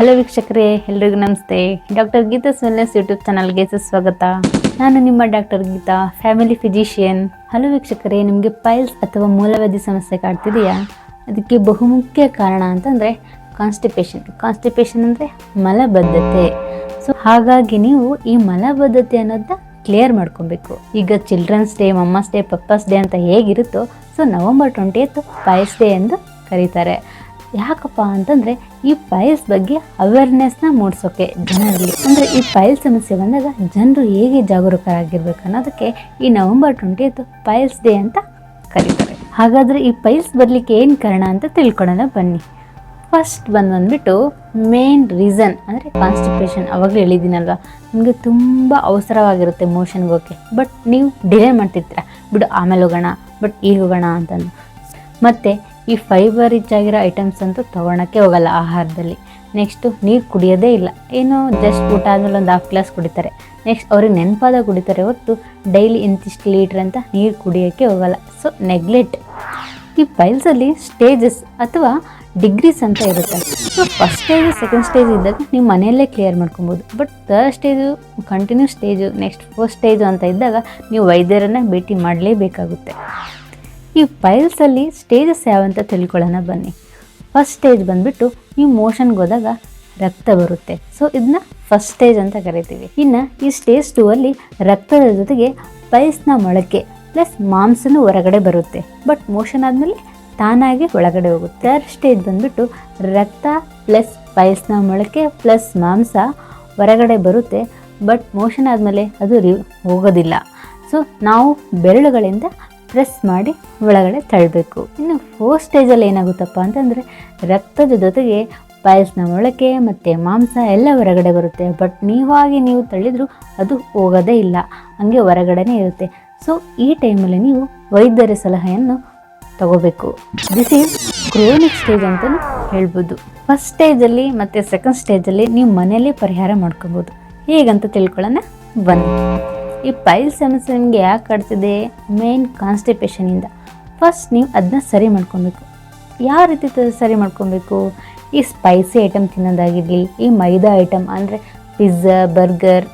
Hello ವೀಕ್ಷಕರೇ, ಎಲ್ರಿಗೂ ನಮಸ್ತೆ. ಡಾಕ್ಟರ್ ಗೀತಾ ವೆಲ್ನೆಸ್ ಯೂಟ್ಯೂಬ್ ಚಾನಲ್ಗೆ ಸುಸ್ವಾಗತ. ನಾನು ನಿಮ್ಮ doctor Geetha, family physician hello ವೀಕ್ಷಕರೇ, ನಿಮಗೆ ಪೈಲ್ಸ್ ಅಥವಾ ಮೂಲವ್ಯಾಧಿ ಸಮಸ್ಯೆ ಕಾಡ್ತಿದೆಯಾ ಅದಕ್ಕೆ ಬಹುಮುಖ್ಯ ಕಾರಣ ಅಂತಂದರೆ ಕಾನ್ಸ್ಟಿಪೇಷನ್ ಕಾನ್ಸ್ಟಿಪೇಷನ್ ಅಂದರೆ ಮಲಬದ್ಧತೆ. ಸೊ ಹಾಗಾಗಿ ನೀವು ಈ ಮಲಬದ್ಧತೆ ಅನ್ನೋದನ್ನ ಕ್ಲಿಯರ್ ಮಾಡ್ಕೊಬೇಕು. ಈಗ children's day mummy's day papa's day ಅಂತ ಹೇಗಿರುತ್ತೋ so November twenty eighth piles day ಎಂದು ಕರೀತಾರೆ. ಯಾಕಪ್ಪ ಅಂತಂದ್ರೆ ಈ ಫೈಲ್ಸ್ ಬಗ್ಗೆ ಅವೇರ್ನೆಸ್ನ ಮೂಡಿಸೋಕೆ ಜನರಲ್ಲಿ. ಅಂದ್ರೆ ಈ ಫೈಲ್ ಸಮಸ್ಯೆ ಬಂದಾಗ ಜನರು ಹೇಗೆ ಜಾಗರೂಕರಾಗಿರ್ಬೇಕು ಅನ್ನೋದಕ್ಕೆ ಈ ನವೆಂಬರ್ ಟ್ವೆಂಟಿ ಫೈಲ್ಸ್ ಡೇ ಅಂತ ಕರೀತಾರೆ. ಹಾಗಾದ್ರೆ ಈ ಫೈಲ್ಸ್ ಬರಲಿಕ್ಕೆ ಏನು ಕಾರಣ ಅಂತ ತಿಳ್ಕೊಳ್ಳೋಣ ಬನ್ನಿ. ಫಸ್ಟ್ ಬಂದು ಬಂದ್ಬಿಟ್ಟು ಮೇನ್ ರೀಸನ್ ಅಂದರೆ ಕಾನ್ಸ್ಟಿಪೇಷನ್ ಅವಾಗಲೇ ಹೇಳಿದ್ದೀನಲ್ವ? ನಿಮಗೆ ತುಂಬ ಅವಸರವಾಗಿರುತ್ತೆ ಮೋಷನ್ಗೆ ಹೋಗೋಕ್ಕೆ. ಬಟ್ ನೀವು ಡಿಲೇ ಮಾಡ್ತಿರ್ತೀರ. ಬಿಡು, ಆಮೇಲೆ ಹೋಗೋಣ. ಬಟ್ ಈಗ ಹೋಗೋಣ ಅಂತಂದು. ಮತ್ತು ಈ ಫೈಬರ್ ರಿಚ್ ಆಗಿರೋ ಐಟಮ್ಸ್ ಅಂತೂ ತೊಗೊಳಕ್ಕೆ ಹೋಗಲ್ಲ ಆಹಾರದಲ್ಲಿ. ನೆಕ್ಸ್ಟು ನೀರು ಕುಡಿಯೋದೇ ಇಲ್ಲ. ಏನೋ ಜಸ್ಟ್ ಊಟ ಆದಮೇಲೆ ಒಂದು ಹಾಫ್ ಗ್ಲಾಸ್ ಕುಡಿತಾರೆ. ನೆಕ್ಸ್ಟ್ ಅವ್ರಿಗೆ ನೆನಪಾದ ಕುಡಿತಾರೆ ಹೊತ್ತು ಡೈಲಿ ಇಂತಿಷ್ಟು ಲೀಟ್ರ್ ಅಂತ ನೀರು ಕುಡಿಯೋಕ್ಕೆ ಹೋಗಲ್ಲ. ಸೊ ನೆಗ್ಲೆಕ್ಟ್ ಈ ಪೈಲ್ಸಲ್ಲಿ ಸ್ಟೇಜಸ್ ಅಥವಾ ಡಿಗ್ರೀಸ್ ಅಂತ ಇರುತ್ತೆ. So first stage second stage ಇದ್ದಾಗ ನೀವು ಮನೆಯಲ್ಲೇ ಕ್ಲಿಯರ್ ಮಾಡ್ಕೊಬೋದು. But third stage continue stage next fourth stage ಅಂತ ಇದ್ದಾಗ ನೀವು ವೈದ್ಯರನ್ನು ಭೇಟಿ ಮಾಡಲೇಬೇಕಾಗುತ್ತೆ. ಈ ಫೈಲ್ಸಲ್ಲಿ ಸ್ಟೇಜಸ್ ಯಾವಂತ ತಿಳ್ಕೊಳ್ಳೋಣ ಬನ್ನಿ. ಫಸ್ಟ್ ಸ್ಟೇಜ್ ಬಂದುಬಿಟ್ಟು ನೀವು ಮೋಷನ್ಗೆ ಹೋದಾಗ ರಕ್ತ ಬರುತ್ತೆ. ಸೊ ಇದನ್ನ ಫಸ್ಟ್ ಸ್ಟೇಜ್ ಅಂತ ಕರಿತೀವಿ. ಇನ್ನು ಈ ಸ್ಟೇಜ್ ಟೂ ಅಲ್ಲಿ ರಕ್ತದ ಜೊತೆಗೆ ಪೈಲ್ಸ್ನ ಮೊಳಕೆ ಪ್ಲಸ್ ಮಾಂಸನೂ ಹೊರಗಡೆ ಬರುತ್ತೆ. ಬಟ್ ಮೋಷನ್ ಆದಮೇಲೆ ತಾನಾಗಿ ಒಳಗಡೆ ಹೋಗುತ್ತೆ. ಥರ್ಡ್ ಸ್ಟೇಜ್ ಬಂದುಬಿಟ್ಟು ರಕ್ತ ಪ್ಲಸ್ ಪೈಲ್ಸ್ನ ಮೊಳಕೆ ಪ್ಲಸ್ ಮಾಂಸ ಹೊರಗಡೆ ಬರುತ್ತೆ. ಬಟ್ ಮೋಷನ್ ಆದಮೇಲೆ ಅದು ರಿ ಹೋಗೋದಿಲ್ಲ. ಸೊ ನಾವು ಬೆರಳುಗಳಿಂದ ಪ್ರೆಸ್ ಮಾಡಿ ಒಳಗಡೆ ತಳ್ಳಬೇಕು ಇನ್ನು ಫೋರ್ ಸ್ಟೇಜಲ್ಲಿ ಏನಾಗುತ್ತಪ್ಪ ಅಂತಂದರೆ ರಕ್ತದ ಜೊತೆಗೆ ಪಾಯಸನ ಮೊಳಕೆ ಮತ್ತು ಮಾಂಸ ಎಲ್ಲ ಹೊರಗಡೆ ಬರುತ್ತೆ. ಬಟ್ ನೀವಾಗಿ ನೀವು ತಳ್ಳಿದರೂ ಅದು ಹೋಗೋದೇ ಇಲ್ಲ. ಹಂಗೆ ಹೊರಗಡೆನೇ ಇರುತ್ತೆ. ಸೊ ಈ ಟೈಮಲ್ಲಿ ನೀವು ವೈದ್ಯರ ಸಲಹೆಯನ್ನು ತಗೋಬೇಕು. ದಿಸ್ ಈಸ್ ಕ್ರೋನಿಕ್ ಸ್ಟೇಜ್ ಅಂತಲೂ ಹೇಳ್ಬೋದು. ಫಸ್ಟ್ ಸ್ಟೇಜಲ್ಲಿ ಮತ್ತು ಸೆಕೆಂಡ್ ಸ್ಟೇಜಲ್ಲಿ ನೀವು ಮನೆಯಲ್ಲೇ ಪರಿಹಾರ ಮಾಡ್ಕೋಬೋದು. ಹೇಗಂತ ತಿಳ್ಕೊಳ್ಳೋಣ. ಬನ್ನಿ. ಈ ಪೈಲ್ ಸಮಸ್ಯೆ ನಿಮಗೆ ಯಾಕೆ ಕಾಡ್ತಿದೆ ಮೇನ್ ಕಾನ್ಸ್ಟಿಪೇಷನಿಂದ ಫಸ್ಟ್ ನೀವು ಅದನ್ನ ಸರಿ ಮಾಡ್ಕೊಬೇಕು. ಯಾವ ರೀತಿ ಸರಿ ಮಾಡ್ಕೊಬೇಕು? ಈ ಸ್ಪೈಸಿ ಐಟಮ್ ತಿನ್ನೋದಾಗಿರಲಿ, ಈ ಮೈದಾ ಐಟಮ್ ಅಂದರೆ ಪಿಜ್ಜಾ ಬರ್ಗರ್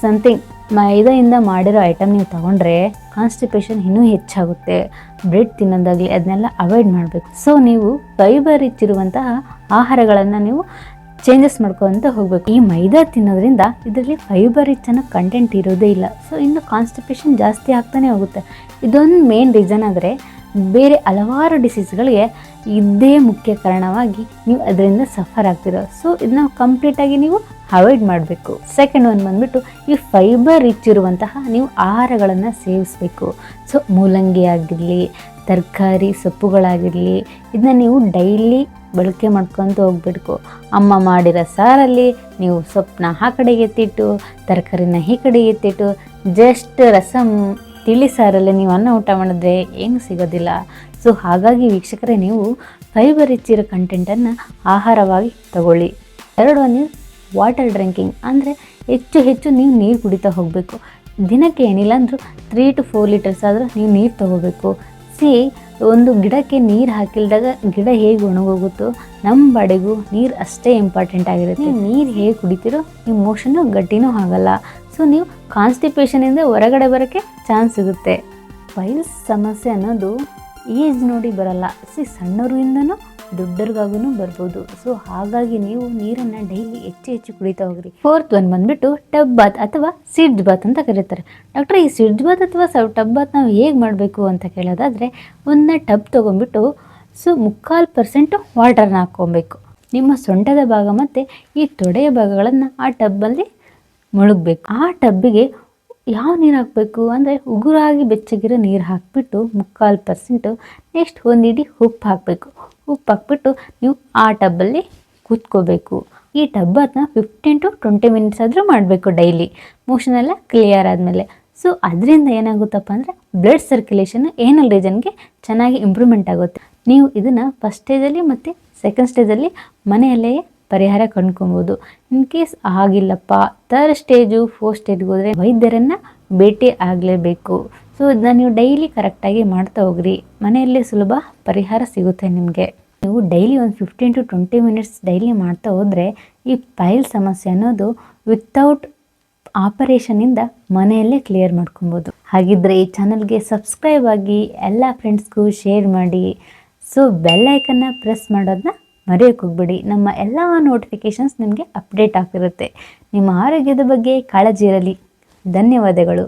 ಸಮಥಿಂಗ್ ಮೈದಾಯಿಂದ ಮಾಡಿರೋ ಐಟಮ್ ನೀವು ತೊಗೊಂಡ್ರೆ ಕಾನ್ಸ್ಟಿಪೇಷನ್ ಇನ್ನೂ ಹೆಚ್ಚಾಗುತ್ತೆ. ಬ್ರೆಡ್ ತಿನ್ನೋದಾಗಲಿ ಅದನ್ನೆಲ್ಲ ಅವಾಯ್ಡ್ ಮಾಡಬೇಕು. ಸೊ ನೀವು ಫೈಬರ್ ಇಚ್ಚಿರುವಂತಹ ಆಹಾರಗಳನ್ನು ನೀವು ಚೇಂಜಸ್ ಮಾಡ್ಕೊಂತ ಹೋಗ್ಬೇಕು. ಈ ಮೈದಾ ತಿನ್ನೋದ್ರಿಂದ ಇದರಲ್ಲಿ ಫೈಬರ್ ರಿಚ್ ಅನ್ನೋ ಕಂಟೆಂಟ್ ಇರೋದೇ ಇಲ್ಲ. ಸೊ ಇನ್ನು ಕಾನ್ಸ್ಟಿಪೇಷನ್ ಜಾಸ್ತಿ ಆಗ್ತಾನೆ ಹೋಗುತ್ತೆ. ಇದೊಂದು ಮೇನ್ ರೀಸನ್ ಆದರೆ ಬೇರೆ ಹಲವಾರು ಡಿಸೀಸ್ಗಳಿಗೆ ಇದೇ ಮುಖ್ಯ ಕಾರಣವಾಗಿ ನೀವು ಅದರಿಂದ ಸಫರ್ ಆಗ್ತಿರೋ. ಸೊ ಇದನ್ನ ಕಂಪ್ಲೀಟಾಗಿ ನೀವು ಅವಾಯ್ಡ್ ಮಾಡಬೇಕು. ಸೆಕೆಂಡ್ ಒನ್ ಬಂದ್ಬಿಟ್ಟು ಈ ಫೈಬರ್ ರಿಚ್ ಇರುವಂತಹ ನೀವು ಆಹಾರಗಳನ್ನು ಸೇವಿಸಬೇಕು. ಸೊ ಮೂಲಂಗಿ ಆಗಿರಲಿ, ತರಕಾರಿ ಸೊಪ್ಪುಗಳಾಗಿರಲಿ, ಇದನ್ನ ನೀವು ಡೈಲಿ ಬಳಕೆ ಮಾಡ್ಕೊತ ಹೋಗ್ಬಿಡ್ಕು. ಅಮ್ಮ ಮಾಡಿರೋ ಸಾರಲ್ಲಿ ನೀವು ಸೊಪ್ಪನ್ನ ಆ ಕಡೆಗೆ ಎತ್ತಿಟ್ಟು, ತರಕಾರಿನ ಈ ಕಡೆಗೆ ಎತ್ತಿಟ್ಟು, ಜಸ್ಟ್ ರಸಮ್ ತಿಳಿ ಸಾರಲ್ಲಿ ನೀವು ಅನ್ನ ಊಟ ಮಾಡಿದ್ರೆ ಏನು ಸಿಗೋದಿಲ್ಲ. ಸೊ ಹಾಗಾಗಿ ವೀಕ್ಷಕರೇ, ನೀವು ಫೈಬರ್ ಹೆಚ್ಚಿರೋ ಕಂಟೆಂಟನ್ನು ಆಹಾರವಾಗಿ ತಗೊಳ್ಳಿ. ಎರಡು ನೀವು ವಾಟರ್ ಡ್ರಿಂಕಿಂಗ್ ಅಂದರೆ ಹೆಚ್ಚು ಹೆಚ್ಚು ನೀವು ನೀರು ಕುಡಿತಾ ಹೋಗಬೇಕು. ದಿನಕ್ಕೆ ಏನಿಲ್ಲ ಅಂದರೂ ತ್ರೀ ಟು ಫೋರ್ ಲೀಟರ್ಸ್ ಆದರೂ ನೀವು ನೀರು ತಗೋಬೇಕು. ಸಿ ಒಂದು ಗಿಡಕ್ಕೆ ನೀರು ಹಾಕಿಲ್ದಾಗ ಗಿಡ ಹೇಗೆ ಒಣಗೋಗುತ್ತೋ ನಮ್ಮ ಬಾಡಿಗೂ ನೀರು ಅಷ್ಟೇ ಇಂಪಾರ್ಟೆಂಟ್ ಆಗಿರುತ್ತೆ. ನೀರು ಹೇಗೆ ಕುಡಿತೀರೋ ನಿಮ್ಮ ಮೋಷನ್ನು ಗಟ್ಟಿನೂ ಆಗಲ್ಲ. ಸೊ ನೀವು ಕಾನ್ಸ್ಟಿಪೇಷನಿಂದ ಹೊರಗಡೆ ಬರೋಕ್ಕೆ ಚಾನ್ಸ್ ಸಿಗುತ್ತೆ. ಪೈಲ್ಸ್ ಸಮಸ್ಯೆ ಅನ್ನೋದು ಏಜ್ ನೋಡಿ ಬರಲ್ಲ. ಸಿ ಸಣ್ಣವರಿಂದನೂ ದೊಡ್ಡರಿಗಾಗೂ ಬರ್ಬೋದು. ಸೊ ಹಾಗಾಗಿ ನೀವು ನೀರನ್ನು ಡೈಲಿ ಹೆಚ್ಚು ಹೆಚ್ಚು ಕುಡಿತಾ ಹೋಗ್ರಿ. ಫೋರ್ತ್ ಒನ್ ಬಂದ್ಬಿಟ್ಟು ಟಬ್ ಬಾತ್ ಅಥವಾ ಸಿಡ್ಜ್ ಬಾತ್ ಅಂತ ಕರೀತಾರೆ. ಡಾಕ್ಟ್ರೆ ಈ ಸಿಡ್ಜ್ ಬಾತ್ ಅಥವಾ ಟಬ್ ಬಾತ್ ನಾವು ಹೇಗೆ ಮಾಡಬೇಕು ಅಂತ ಕೇಳೋದಾದರೆ ಒಂದು ಟಬ್ ತೊಗೊಂಡ್ಬಿಟ್ಟು, ಸೊ, ಮುಕ್ಕಾಲು ಪರ್ಸೆಂಟು ವಾಟರ್ನ ಹಾಕ್ಕೊಬೇಕು. ನಿಮ್ಮ ಸೊಂಟದ ಭಾಗ ಮತ್ತು ಈ ತೊಡೆಯ ಭಾಗಗಳನ್ನು ಆ ಟಬ್ಬಲ್ಲಿ ಮುಳುಗಬೇಕು. ಆ ಟಬ್ಬಿಗೆ ಯಾವ ನೀರು ಹಾಕಬೇಕು ಅಂದರೆ ಉಗುರಾಗಿ ಬೆಚ್ಚಗಿರೋ ನೀರು ಹಾಕಿಬಿಟ್ಟು ಮುಕ್ಕಾಲು ಪರ್ಸೆಂಟು ನೆಕ್ಸ್ಟ್ ಒಂದು ಇಡೀ ಉಪ್ಪು ಹಾಕಬೇಕು. ಉಪ್ಪು ಹಾಕ್ಬಿಟ್ಟು ನೀವು ಆ ಟಬ್ಬಲ್ಲಿ ಕೂತ್ಕೋಬೇಕು. ಈ ಟಬ್ ಅದನ್ನ ಫಿಫ್ಟೀನ್ ಟು ಟ್ವೆಂಟಿ ಮಿನಿಟ್ಸ್ ಆದರೂ ಮಾಡಬೇಕು ಡೈಲಿ. ಮೋಷನ್ ಎಲ್ಲ ಕ್ಲಿಯರ್ ಆದಮೇಲೆ. ಸೊ ಅದರಿಂದ ಏನಾಗುತ್ತಪ್ಪ ಅಂದರೆ ಬ್ಲಡ್ ಸರ್ಕ್ಯುಲೇಷನ್ ಏನಲ್ ರೀಜನ್ಗೆ ಚೆನ್ನಾಗಿ ಇಂಪ್ರೂವ್ಮೆಂಟ್ ಆಗುತ್ತೆ. ನೀವು ಇದನ್ನು ಫಸ್ಟ್ ಸ್ಟೇಜಲ್ಲಿ ಮತ್ತು ಸೆಕೆಂಡ್ ಸ್ಟೇಜಲ್ಲಿ ಮನೆಯಲ್ಲೇ ಪರಿಹಾರ ಕಂಡ್ಕೊಬೋದು. ಇನ್ ಕೇಸ್ ಆಗಿಲ್ಲಪ್ಪ ಥರ್ಡ್ ಸ್ಟೇಜು ಫೋರ್ತ್ ಸ್ಟೇಜ್ಗೆ ಹೋದರೆ ವೈದ್ಯರನ್ನು ಭೇಟಿ ಆಗಲೇಬೇಕು. ಸೊ ಇದನ್ನ ನೀವು ಡೈಲಿ ಕರೆಕ್ಟಾಗಿ ಮಾಡ್ತಾ ಹೋಗ್ರಿ. ಮನೆಯಲ್ಲೇ ಸುಲಭ ಪರಿಹಾರ ಸಿಗುತ್ತೆ ನಿಮಗೆ. ನೀವು ಡೈಲಿ ಒಂದು fifteen to twenty minutes daily ಮಾಡ್ತಾ ಹೋದರೆ ಈ ಪೈಲ್ ಸಮಸ್ಯೆ ಅನ್ನೋದು ವಿತೌಟ್ ಆಪರೇಷನಿಂದ ಮನೆಯಲ್ಲೇ ಕ್ಲಿಯರ್ ಮಾಡ್ಕೊಬೋದು. ಹಾಗಿದ್ರೆ ಈ ಚಾನಲ್ಗೆ ಸಬ್ಸ್ಕ್ರೈಬ್ ಆಗಿ ಎಲ್ಲ ಫ್ರೆಂಡ್ಸ್ಗೂ ಶೇರ್ ಮಾಡಿ. ಸೊ ಬೆಲ್ ಐಕನ್ನ ಪ್ರೆಸ್ ಮಾಡೋದನ್ನ ಮರೆಯೋಕೆ ಹೋಗ್ಬೇಡಿ. ನಮ್ಮ ಎಲ್ಲ ನೋಟಿಫಿಕೇಷನ್ಸ್ ನಿಮಗೆ ಅಪ್ಡೇಟ್ ಆಗ್ತಿರುತ್ತೆ. ನಿಮ್ಮ ಆರೋಗ್ಯದ ಬಗ್ಗೆ ಕಾಳಜಿ ಇರಲಿ. ಧನ್ಯವಾದಗಳು.